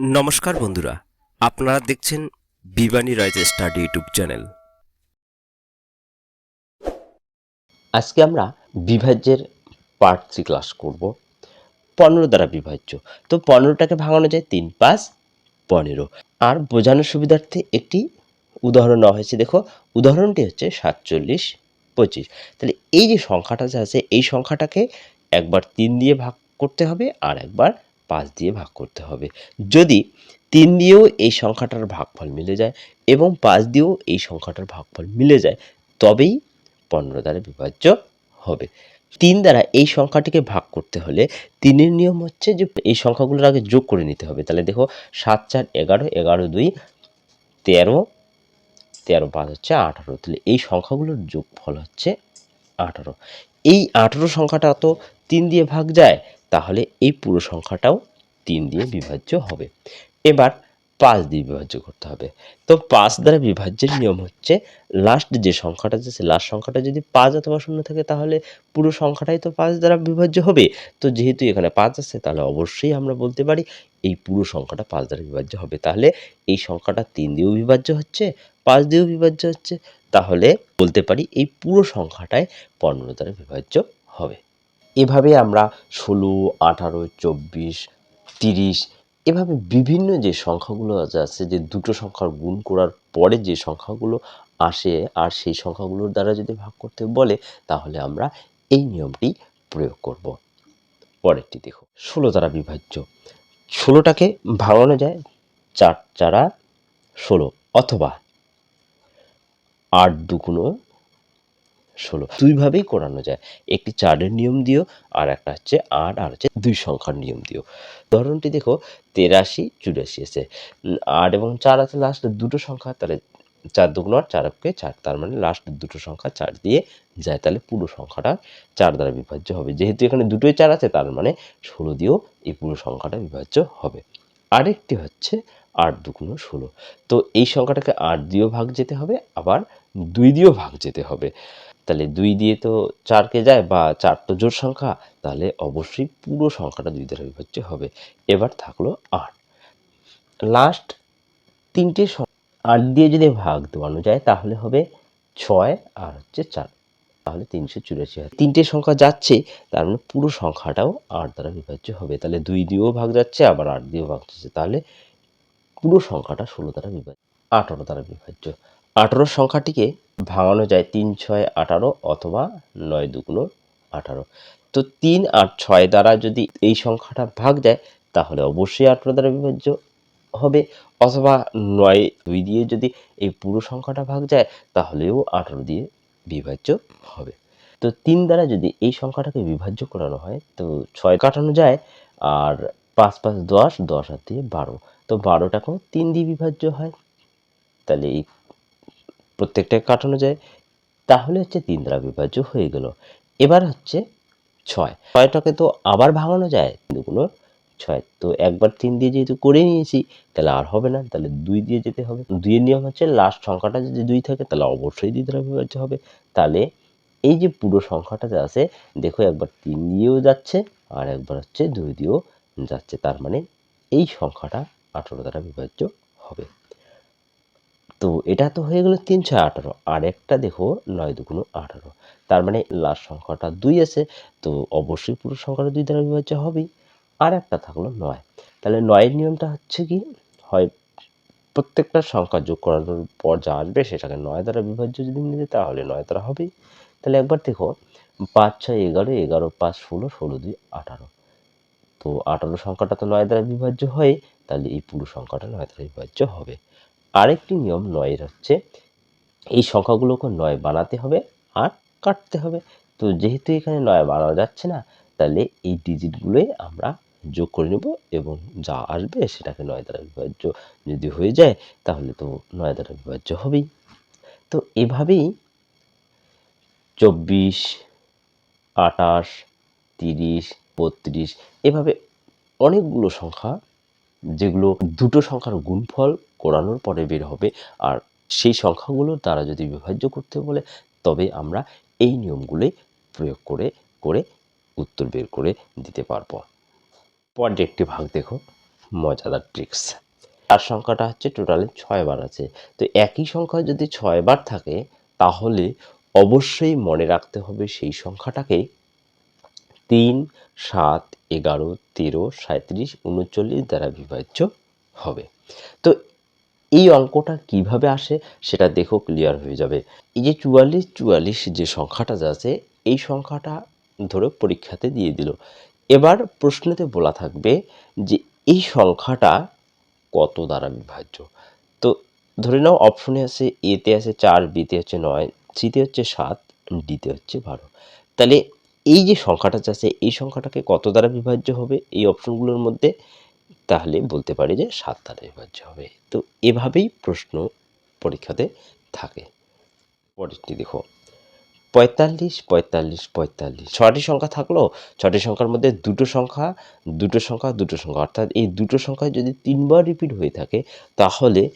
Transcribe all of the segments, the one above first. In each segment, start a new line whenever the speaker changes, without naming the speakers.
নমস্কার বন্ধুরা, আপনারা দেখছেন Bibani rise study YouTube channel.
আজকে আমরা বিভাজ্যের পার্ট থ্রি ক্লাস করব, পনেরো দ্বারা বিভাজ্য। তো পনেরোটাকে ভাঙানো যায় তিন পাঁচ পনেরো। আর বোঝানোর সুবিধার্থে একটি উদাহরণ নেওয়া হয়েছে, দেখো, উদাহরণটি হচ্ছে সাতচল্লিশ পঁচিশ। তাহলে এই যে সংখ্যাটা যে আছে, এই সংখ্যাটাকে একবার তিন দিয়ে ভাগ করতে হবে আর একবার পাঁচ দিয়ে ভাগ করতে হবে। যদি তিন দিয়েও এই সংখ্যাটার ভাগফল মিলে যায় এবং পাঁচ দিয়েও এই সংখ্যাটার ভাগফল মিলে যায়, তবেই পনেরো দ্বারা বিভাজ্য হবে। তিন দ্বারা এই সংখ্যাটিকে ভাগ করতে হলে তিনের নিয়ম হচ্ছে যে এই সংখ্যাগুলোর আগে যোগ করে নিতে হবে। তাহলে দেখো সাত, চার, এগারো এগারো, দুই, তেরো তেরো, পাঁচ হচ্ছে আঠারো। তাহলে এই সংখ্যাগুলোর যোগফল হচ্ছে আঠারো। এই আঠারো সংখ্যাটা তো তিন দিয়ে ভাগ যায় তাহলে এই পুরো সংখ্যাটাও তিন দিয়ে বিভাজ্য হবে। এবার পাঁচ দিয়ে বিভাজ্য করতে হবে। তো পাঁচ দ্বারা বিভাজ্যের নিয়ম হচ্ছে লাস্ট যে সংখ্যাটা আছে লাস্ট সংখ্যাটা যদি পাঁচ অথবা শূন্য থাকে, তাহলে পুরো সংখ্যাটাই তো পাঁচ দ্বারা বিভাজ্য হবে। তো যেহেতু এখানে পাঁচ আছে, তাহলে অবশ্যই আমরা বলতে পারি, এই পুরো সংখ্যাটা পাঁচ দ্বারা বিভাজ্য হবে। তাহলে এই সংখ্যাটা তিন দিয়েও বিভাজ্য হচ্ছে, পাঁচ দিয়েও বিভাজ্য হচ্ছে, তাহলে বলতে পারি এই পুরো সংখ্যাটাই পনেরো দ্বারা বিভাজ্য হবে। এভাবে আমরা ষোলো, আঠারো, চব্বিশ, তিরিশ, এভাবে বিভিন্ন যে সংখ্যাগুলো আছে যে দুটো সংখ্যার গুণ করার পরে যে সংখ্যাগুলো আসে, আর সেই সংখ্যাগুলোর দ্বারা যদি ভাগ করতে বলে, তাহলে আমরা এই নিয়মটি প্রয়োগ করব। পরেরটি দেখো। ষোলো দ্বারা বিভাজ্য। ষোলোটাকে ভাঙানো যায়, চার চারা ষোলো, অথবা আট দুগুণো ষোলো। দুইভাবেই করানো যায়। একটি চারের নিয়ম দিও, আর একটা হচ্ছে আট, আর হচ্ছে দুই সংখ্যার নিয়ম দিও। উদাহরণটি দেখো, তেরাশি চুরাশি আছে। আট এবং চার আছে লাস্ট দুটো সংখ্যা, তাহলে চার দুগুণ আট, চার চার, তার মানে লাস্ট দুটো সংখ্যা চার দিয়ে যায়, তাহলে পুরো সংখ্যাটা চার দ্বারা বিভাজ্য হবে। যেহেতু এখানে দুটোই চার আছে, তার মানে ষোলো দিয়েও এই পুরো সংখ্যাটা বিভাজ্য হবে। আরেকটি হচ্ছে আট দুগুণ ষোলো। তো এই সংখ্যাটাকে আট দিয়েও ভাগ যেতে হবে, আবার দুই দিয়েও ভাগ যেতে হবে। তাহলে দুই দিয়ে তো চারকে যায় বা চার তো জোর সংখ্যা, তাহলে অবশ্যই পুরো সংখ্যাটা দুই দ্বারা বিভাজ্য হবে। এবার থাকল আট। লাস্ট তিনটে আট দিয়ে যদি ভাগ দেওয়ানো যায়, তাহলে হবে ছয় আর হচ্ছে চার। তাহলে তিনশো চুরাশি হয়। তিনটে সংখ্যা যাচ্ছে, তার মানে পুরো সংখ্যাটাও আট দ্বারা বিভাজ্য হবে। তাহলে দুই দিয়েও ভাগ যাচ্ছে, আবার আট দিয়েও ভাগ যাচ্ছে। তাহলে পুরো সংখ্যাটা ষোলো দ্বারা বিভাজ্য আঠারো দ্বারা বিভাজ্য আঠারো সংখ্যাটিকে ভাঙানো যায় তিন ছয় আঠারো অথবা নয় দুগুণ আঠারো। তো তিন আর ছয় দ্বারা যদি এই সংখ্যাটা ভাগ যায়, তাহলে অবশ্যই আঠারো দ্বারা বিভাজ্য হবে। অথবা নয় দুই দিয়ে যদি এই পুরো সংখ্যাটা ভাগ যায়, তাহলেও আঠারো দিয়ে বিভাজ্য হবে। তো তিন দ্বারা যদি এই সংখ্যাটাকে বিভাজ্য করানো হয়, তো ছয় কাটানো যায় আর পাঁচ পাঁচ দশ দশ আর দিয়ে বারো। তো বারোটাকেও তিন দিয়ে বিভাজ্য হয়। তাহলে এই প্রত্যেকটাকে কাটানো যায়। তাহলে হচ্ছে তিন দ্বারা বিভাজ্য হয়ে গেল। এবার হচ্ছে ছয়। ছয়টাকে তো আবার ভাঙানো যায় দুগুলো ছয়। তো একবার তিন দিয়ে যেহেতু করে নিয়েছি, তাহলে আর হবে না। তাহলে দুই দিয়ে যেতে হবে। দুইয়ের নিয়ম হচ্ছে লাস্ট সংখ্যাটা যদি দুই থাকে, তাহলে অবশ্যই দুই দ্বারা বিভাজ্য হবে। তাহলে এই যে পুরো সংখ্যাটা যে আছে, দেখো একবার তিন দিয়েও যাচ্ছে, আর একবার হচ্ছে দুই দিয়েও যাচ্ছে। তার মানে এই সংখ্যাটা আঠারো দ্বারা বিভাজ্য হবে। তো এটা তো হয়ে গেল তিন ছয় আঠারো। আর একটা দেখো, নয় দুগুণ আঠারো। তার মানে লাস্ট সংখ্যাটা দুই আছে, তো অবশ্যই পুরো সংখ্যাটা দুই দ্বারা বিভাজ্য হবেই। আর একটা থাকল নয়। তাহলে নয়ের নিয়মটা হচ্ছে কি? হয় প্রত্যেকটা সংখ্যা যোগ করানোর পর যা আসবে সেটাকে নয় দ্বারা বিভাজ্য যদি যায় তাহলে নয় দ্বারা হবেই। তাহলে একবার দেখো, পাঁচ, ছয়, এগারো এগারো, পাঁচ, ষোলো ষোলো, দুই, আঠারো। তো আঠারো সংখ্যাটা তো নয় দ্বারা বিভাজ্য হয়, তাহলে এই পুরো সংখ্যাটা নয় দ্বারা বিভাজ্য হবে। আরেকটি নিয়ম নয়ের হচ্ছে, এই সংখ্যাগুলোকে নয় বানাতে হবে আর কাটতে হবে। তো যেহেতু এখানে নয় বানানো যাচ্ছে না, তাহলে এই ডিজিটগুলোই আমরা যোগ করে নেব এবং যা আসবে সেটাকে নয় দ্বারা বিভাজ্য যদি হয়ে যায়, তাহলে তো নয় দ্বারা বিভাজ্য হবেই। তো এভাবেই চব্বিশ আটাশ তিরিশ, বত্রিশ, এভাবে অনেকগুলো সংখ্যা, যেগুলো দুটো সংখ্যার গুণফল করানোর পরে বের হবে। আর সেই সংখ্যাগুলোর দ্বারা যদি বিভাজ্য করতে বলে, তবে আমরা এই নিয়মগুলোই প্রয়োগ করে করে উত্তর বের করে দিতে পারব। পরের একটি ভাগ দেখো, মজাদার ট্রিক্স। তার সংখ্যাটা হচ্ছে টোটালি ছয় বার আছে। তো একই সংখ্যা যদি ছয় বার থাকে, তাহলে অবশ্যই মনে রাখতে হবে সেই সংখ্যাটাকে তিন, সাত, এগারো, তেরো সাঁত্রিশ উনচল্লিশ দ্বারা বিভাজ্য হবে। তো এই অঙ্কটা কীভাবে আসে সেটা দেখো ক্লিয়ার হয়ে যাবে। এই যে চুয়াল্লিশ চুয়াল্লিশ যে সংখ্যাটা আছে, এই সংখ্যাটা ধরো পরীক্ষাতে দিয়ে দিল। এবার প্রশ্নতে বলা থাকবে যে এই সংখ্যাটা কত দ্বারা বিভাজ্য? তো ধরে নাও অপশনে আছে এতে আছে চার বিতে হচ্ছে নয় সিতে হচ্ছে সাত ডিতে হচ্ছে বারো। তাহলে এই যে সংখ্যাটা আছে, এই সংখ্যাটাকে কত দ্বারা বিভাজ্য হবে? এই অপশনগুলোর মধ্যে তাহলে বলতে পারি যে সাত দ্বারা বিভাজ্য হবে। তো এভাবেই প্রশ্ন পরীক্ষাতে থাকে। পরেরটি দেখো। পঁয়তাল্লিশ পঁয়তাল্লিশ পঁয়তাল্লিশ। ছটি সংখ্যা থাকল? ছটি সংখ্যার মধ্যে দুটো সংখ্যা দুটো সংখ্যা দুটো সংখ্যা। অর্থাৎ এই দুটো সংখ্যা যদি তিনবার রিপিট হয়ে থাকে, তাহলে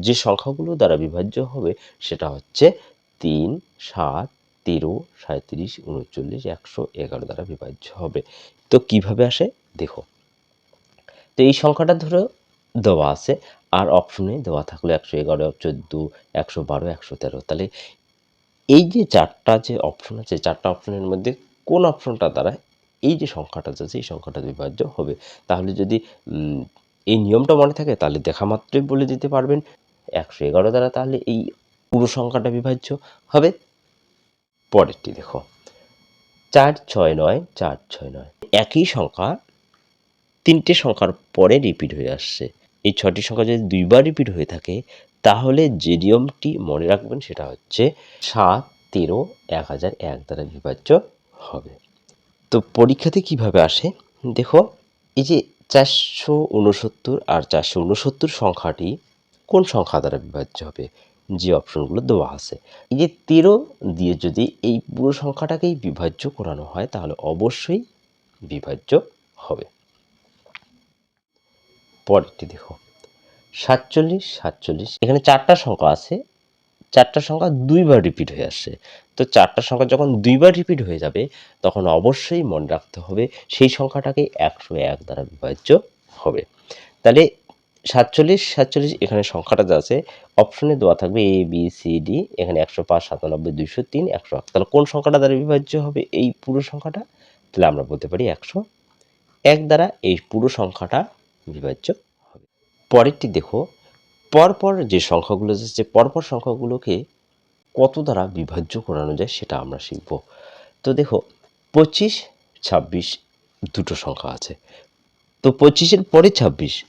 যে সংখ্যাগুলো দ্বারা বিভাজ্য হবে, সেটা হচ্ছে তিন, সাত, তেরো সাঁত্রিশ উনচল্লিশ, একশো এগারো দ্বারা বিভাজ্য হবে। তো কীভাবে আসে? দেখো। তো এই সংখ্যাটা ধরো দেওয়া আছে, আর অপশনে দেওয়া থাকল একশো এগারো চোদ্দ একশো বারো, একশো তেরো। তাহলে এই যে চারটা যে অপশন আছে, চারটা অপশনের মধ্যে কোন অপশনটা দ্বারা এই যে সংখ্যাটা আছে এই সংখ্যাটা বিভাজ্য হবে? তাহলে যদি এই নিয়মটা মনে থাকে, তাহলে দেখা মাত্রই বলে দিতে পারবেন। একশো এগারো দ্বারা তাহলে এই পুরো সংখ্যাটা বিভাজ্য হবে। পরেরটি দেখো, চার ছয় নয়, চার ছয় নয়। একই সংখ্যা তিনটে সংখ্যার পরে রিপিট হয়ে আসছে। এই ছটি সংখ্যা যদি দুইবার রিপিট হয়ে থাকে, তাহলে যে নিয়মটি মনে রাখবেন সেটা হচ্ছে সাত, তেরো, এক হাজার এক দ্বারা বিভাজ্য হবে। তো পরীক্ষাতে কীভাবে আসে? দেখো, এই যে চারশো উনসত্তর আর চারশো উনসত্তর সংখ্যাটি কোন সংখ্যা দ্বারা বিভাজ্য হবে? যে অপশনগুলো দেওয়া আছে। এই যে তেরো দিয়ে যদি এই পুরো সংখ্যাটাকেই বিভাজ্য করানো হয়, তাহলে অবশ্যই বিভাজ্য হবে। পরেরটি দেখো। সাতচল্লিশ সাতচল্লিশ, এখানে চারটা সংখ্যা আছে। চারটা সংখ্যা দুইবার রিপিট হয়ে আসছে। তো চারটা সংখ্যা যখন দুইবার রিপিট হয়ে যাবে, তখন অবশ্যই মনে রাখতে হবে সেই সংখ্যাটাকে একশো এক দ্বারা বিভাজ্য হবে। তাহলে সাতচল্লিশ সাতচল্লিশ এখানে সংখ্যাটা যা আছে অপশনে দেওয়া থাকবে এ বি সি ডি এখানে একশো পাঁচ, সাতানব্বই, দুইশো তিন, একশো এক তাহলে কোন সংখ্যাটা দ্বারা বিভাজ্য হবে এই পুরো সংখ্যাটা? তাহলে আমরা বলতে পারি একশো এক দ্বারা এই পুরো সংখ্যাটা বিভাজ্য হবে। পরেরটি দেখো, পরপর যে সংখ্যাগুলো যাচ্ছে পরপর সংখ্যাগুলোকে কত দ্বারা বিভাজ্য করানো যায় সেটা আমরা শিখব। তো দেখো, পঁচিশ, ছাব্বিশ দুটো সংখ্যা আছে। তো পঁচিশের পরে ছাব্বিশ,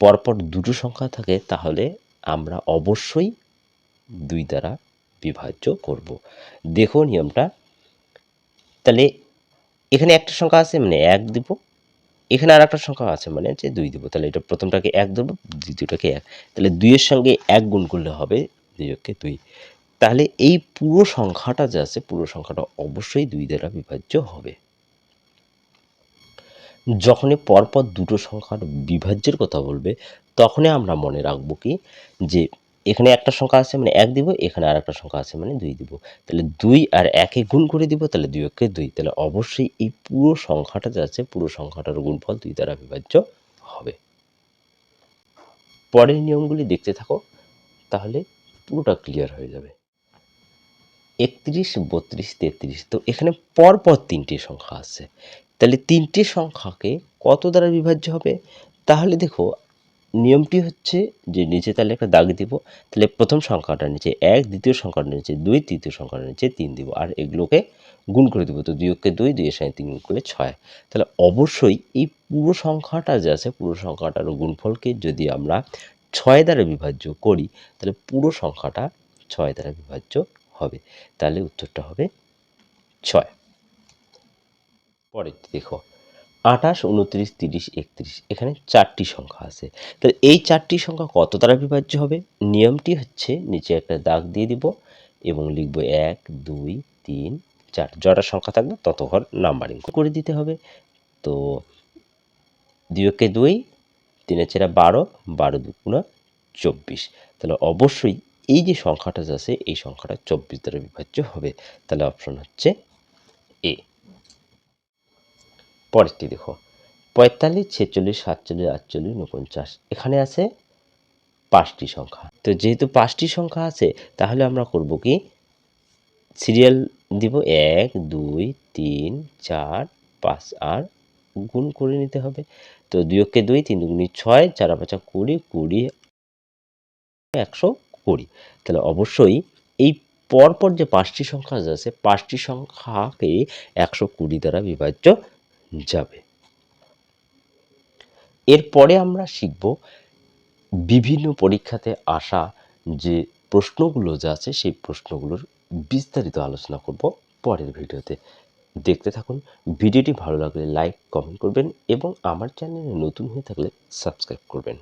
পরপর দুটো সংখ্যা থাকে, তাহলে আমরা অবশ্যই দুই দ্বারা বিভাজ্য করব। দেখো নিয়মটা। তাহলে এখানে একটা সংখ্যা আছে মানে এক দিব। এখানে আর একটা সংখ্যা আছে মানে হচ্ছে দুই দেবো, তাহলে এটা প্রথমটাকে এক দেবো, দ্বিতীয়টাকে এক। তাহলে দুইয়ের সঙ্গে এক গুণ করলে হবে দুইকে দুই। তাহলে এই পুরো সংখ্যাটা যে আছে, পুরো সংখ্যাটা অবশ্যই দুই দ্বারা বিভাজ্য হবে। যখনই পরপর দুটো সংখ্যার বিভাজ্যের কথা বলবে, তখনই আমরা মনে রাখব কি? যে এখানে একটা সংখ্যা আছে মানে এক দিব, এখানে আর একটা সংখ্যা আছে মানে দুই দিব। তাহলে দুই আর একে গুণ করে দিব, তাহলে দুই একে দুই। তাহলে অবশ্যই এই পুরো সংখ্যাটা যে আছে, পুরো সংখ্যাটার গুণফল দুই দ্বারা বিভাজ্য হবে। পরের নিয়মগুলি দেখতে থাকো, তাহলে পুরোটা ক্লিয়ার হয়ে যাবে। একত্রিশ, বত্রিশ, তেত্রিশ, তো এখানে পরপর তিনটি সংখ্যা আছে। তাহলে তিনটি সংখ্যাকে কত দ্বারা বিভাজ্য হবে? তাহলে দেখো নিয়মটি হচ্ছে যে নিচে তাহলে একটা দাগ দিব, তাহলে প্রথম সংখ্যাটা নিচে এক, দ্বিতীয় সংখ্যাটা নিচে দুই, তৃতীয় সংখ্যাটা নিচে তিন দিব, আর এগুলোকে গুণ করে দেবো, তো দুই অক্ষে দুই দুইয়ের সঙ্গে তিন গুণ করলে ছয়। তাহলে অবশ্যই এই পুরো সংখ্যাটা যে আছে, পুরো সংখ্যাটার গুণফলকে যদি আমরা ছয় দ্বারা বিভাজ্য করি, তাহলে পুরো সংখ্যাটা ছয় দ্বারা বিভাজ্য হবে। তাহলে উত্তরটা হবে ছয়। পরেরটি দেখো। আঠাশ, উনত্রিশ, তিরিশ, একত্রিশ, এখানে চারটি সংখ্যা আছে। তাহলে এই চারটি সংখ্যা কত দ্বারা বিভাজ্য হবে? নিয়মটি হচ্ছে নিচে একটা দাগ দিয়ে দিব এবং লিখব এক, দুই, তিন, চার। যটা সংখ্যা থাকবে তত ঘর নাম্বারিং করে দিতে হবে। তো দুইকে দুই, তিনের চেরা বারো বারো দুগুণা চব্বিশ। তাহলে অবশ্যই এই যে সংখ্যাটা আছে, এই সংখ্যাটা চব্বিশ দ্বারা বিভাজ্য হবে। তাহলে অপশন হচ্ছে এ। পরেরটি দেখো। পঁয়তাল্লিশ, ছেচল্লিশ, সাতচল্লিশ, আটচল্লিশ উনপঞ্চাশ এখানে আছে পাঁচটি সংখ্যা। তো যেহেতু পাঁচটি সংখ্যা আছে, তাহলে আমরা করব কি? সিরিয়াল দিব এক, দুই, তিন, চার, পাঁচ আর গুণ করে নিতে হবে। তো দুই অক্ষে দুই, তিন দুগুণি ছয়, চার পাঁচা কুড়ি কুড়ি, একশো কুড়ি। তাহলে অবশ্যই এই পরপর যে পাঁচটি সংখ্যা আছে, পাঁচটি সংখ্যাকে একশো কুড়ি দ্বারা বিভাজ্য যাবে। এরপরে আমরা শিখব বিভিন্ন পরীক্ষাতে আসা যে প্রশ্নগুলো যা আছে, সেই প্রশ্নগুলোর বিস্তারিত আলোচনা করব পরের ভিডিওতে। দেখতে থাকুন, ভিডিওটি ভালো লাগলে লাইক, কমেন্ট করবেন এবং আমার চ্যানেলে নতুন হয়ে থাকলে সাবস্ক্রাইব করবেন।